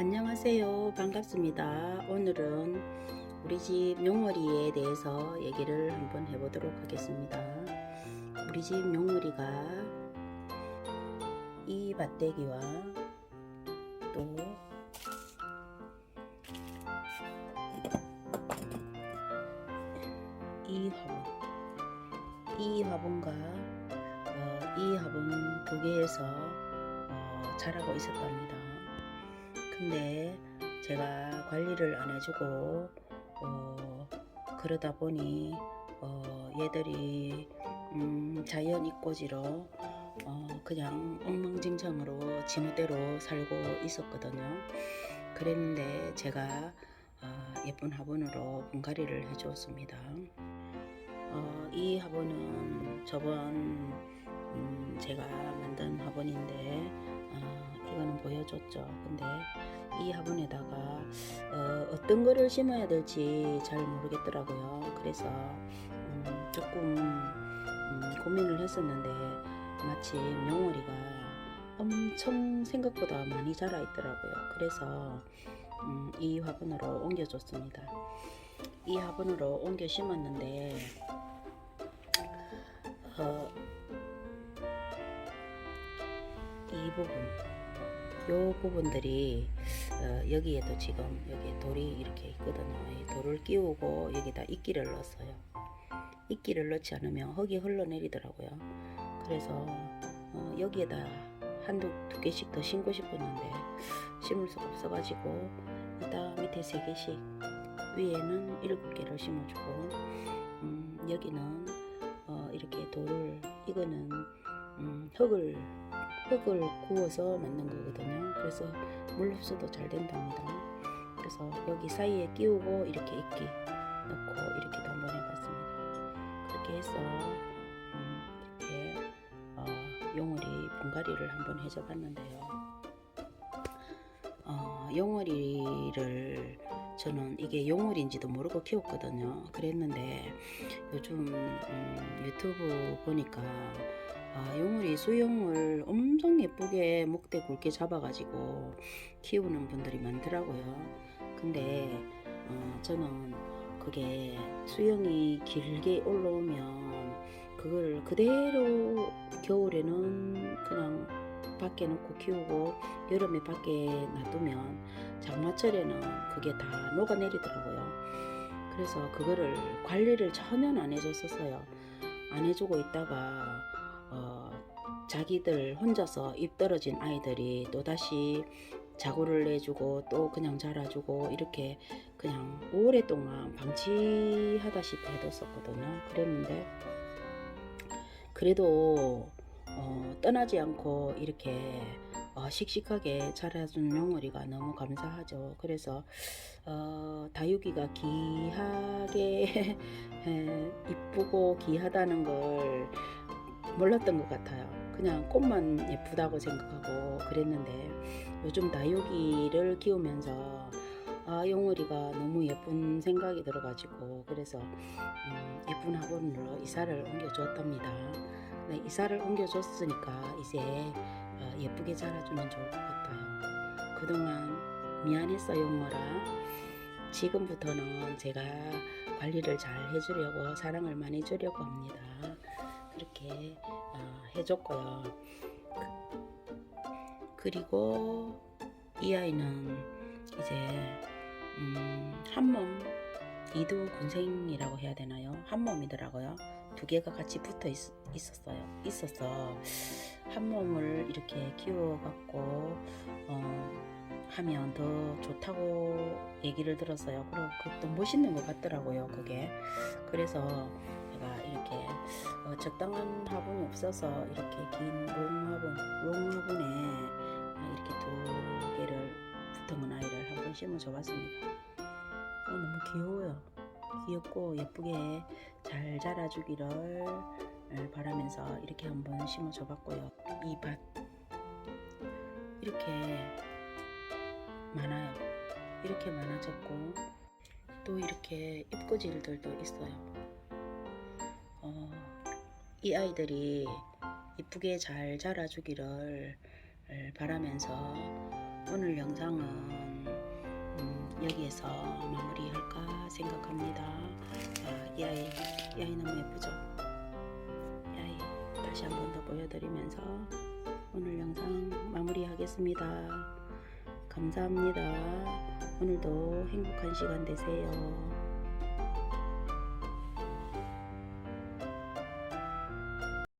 안녕하세요. 반갑습니다. 오늘은 우리 집 용머리에 대해서 얘기를 한번 해보도록 하겠습니다. 우리 집 용머리가 이 밭대기와 또 이 화분, 이 화분과 어, 이 화분 두 개에서 어, 자라고 있었답니다. 근데 제가 관리를 안 해주고 어, 그러다 보니 어, 얘들이 음, 자연 입고지로 어, 그냥 엉망진창으로 지멋대로 살고 있었거든요. 그랬는데 제가 어, 예쁜 화분으로 분갈이를 해주었습니다. 어, 이 화분은 저번 음, 제가 만든 화분인데 어, 이거는 보여줬죠. 근데 이 화분에다가 어, 떤 거를 심어야 될지 잘 모르겠더라고요. 그래서 음, 조금 음, 고민을 했었는데 마침 용어리가 엄청 생각보다 많이 자라 있더라고요. 그래서 음, 이 화분으로 옮겨줬습니다. 이 화분으로 옮겨 심었는데 어, 이 부분 요 부분들이 어, 여기에도 지금 여기 돌이 이렇게 있거든요. 이 돌을 끼우고 여기다 이끼를 넣었어요. 이끼를 넣지 않으면 흙이 흘러내리더라고요. 그래서 어, 여기에다 한두 두 개씩 더 심고 싶었는데 심을 수가 없어가지고 일단 밑에 세 개씩 위에는 일곱 개를 심어주고 음, 여기는 어, 이렇게 돌을 이거는 음, 흙을 흙을 구워서 만든 거거든요. 그래서 물 흡수도 잘 된답니다. 그래서 여기 사이에 끼우고 이렇게 이끼 넣고 이렇게도 한번 해봤습니다. 그렇게 해서 음, 이렇게 어, 용어리 분갈이를 한번 해줘봤는데요. 어, 용어리를 저는 이게 용어리인지도 모르고 키웠거든요. 그랬는데 요즘 음, 유튜브 보니까 아, 용어리 수영을 엄청 예쁘게 목대 굵게 잡아가지고 키우는 분들이 많더라고요. 근데 어, 저는 그게 수영이 길게 올라오면 그걸 그대로 겨울에는 그냥 밖에 놓고 키우고 여름에 밖에 놔두면 장마철에는 그게 다 녹아내리더라고요. 그래서 그거를 관리를 전혀 안 해줬었어요. 안 해주고 있다가 어, 자기들 혼자서 입 떨어진 아이들이 또다시 자고를 내주고 또 그냥 자라주고 이렇게 그냥 오랫동안 방치하다시피 해뒀었거든요. 그랬는데 그래도 어, 떠나지 않고 이렇게 어, 씩씩하게 자라준 용어리가 너무 감사하죠. 그래서 어, 다육이가 귀하게 에, 이쁘고 귀하다는 걸 몰랐던 것 같아요. 그냥 꽃만 예쁘다고 생각하고 그랬는데 요즘 다육이를 키우면서 아 용어리가 너무 예쁜 생각이 들어가지고 그래서 음, 예쁜 화분으로 이사를 옮겨줬답니다. 네, 이사를 옮겨줬으니까 이제 어, 예쁘게 자라주면 좋을 것 같아요. 그동안 미안했어 용어라. 지금부터는 제가 관리를 잘 해주려고 사랑을 많이 주려고 합니다. 그렇게 어, 해줬고요. 그리고 이 아이는 이제 음, 한몸 이두 군생이라고 해야 되나요? 한 몸이더라고요. 두 개가 같이 붙어 있, 있었어요. 있어서 한 몸을 이렇게 키워갖고 어, 하면 더 좋다고 얘기를 들었어요. 그리고 그것도 멋있는 것 같더라고요. 그게 그래서 이렇게 어, 적당한 화분이 없어서 이렇게 긴 롱 화분, 롱 화분에 아, 이렇게 두 개를 붙은 아이를 한번 심어 줘봤습니다. 어, 너무 귀여워요. 귀엽고 예쁘게 잘 자라주기를 바라면서 이렇게 한번 심어 줘봤고요. 이밭 이렇게 많아요. 이렇게 많아졌고 또 이렇게 입꼬질들도 있어요. 어, 이 아이들이 이쁘게 잘 자라주기를 바라면서 오늘 영상은 여기에서 마무리할까 생각합니다. 자, 이 아이, 이 아이 너무 예쁘죠? 이 아이 다시 한 번 더 보여드리면서 오늘 영상 마무리하겠습니다. 감사합니다. 오늘도 행복한 시간 되세요.